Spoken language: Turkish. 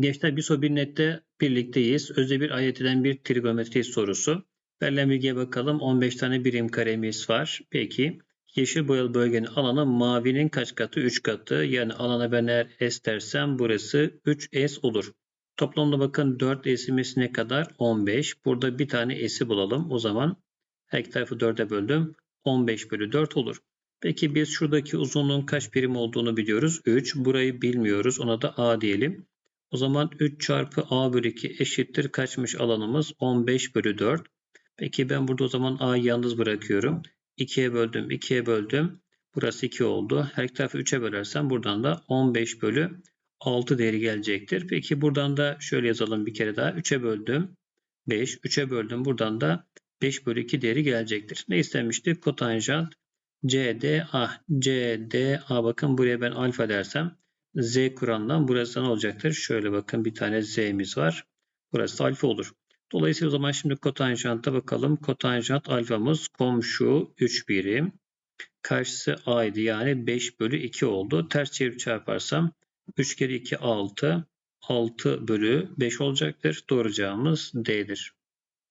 Gençler bir soru bir nette birlikteyiz. Özde bir ayetilen bir trigonometri sorusu. Verilen bilgiye bakalım. 15 tane birim karemiz var. Peki yeşil boyalı bölgenin alanı mavinin kaç katı? 3 katı. Yani alana ben eğer S dersem burası 3S olur. Toplamda bakın 4 S'imiz ne kadar? 15. Burada bir tane S'i bulalım. O zaman her iki tarafı 4'e böldüm. 15 bölü 4 olur. Peki biz şuradaki uzunluğun kaç birim olduğunu biliyoruz. 3. Burayı bilmiyoruz. Ona da A diyelim. O zaman 3 çarpı A bölü 2 eşittir kaçmış alanımız? 15 bölü 4. Peki ben burada o zaman A'yı yalnız bırakıyorum. 2'ye böldüm, 2'ye böldüm. Burası 2 oldu. Her iki tarafı 3'e bölersem buradan da 15 bölü 6 değeri gelecektir. Peki buradan da şöyle yazalım bir kere daha. 3'e böldüm. 5. 3'e böldüm. Buradan da 5 bölü 2 değeri gelecektir. Ne istemiştik? Kotanjant CDA. CDA bakın buraya ben alfa dersem Z kurandan burası ne olacaktır? Şöyle bakın bir tane Z'miz var. Burası alfa olur. Dolayısıyla o zaman şimdi kotanjanta bakalım. Kotanjant alfamız komşu 3 birim. Karşısı A'ydı yani 5 bölü 2 oldu. Ters çevirip çarparsam 3 kere 2 6. 6 bölü 5 olacaktır. Doğru cevabımız D'dir.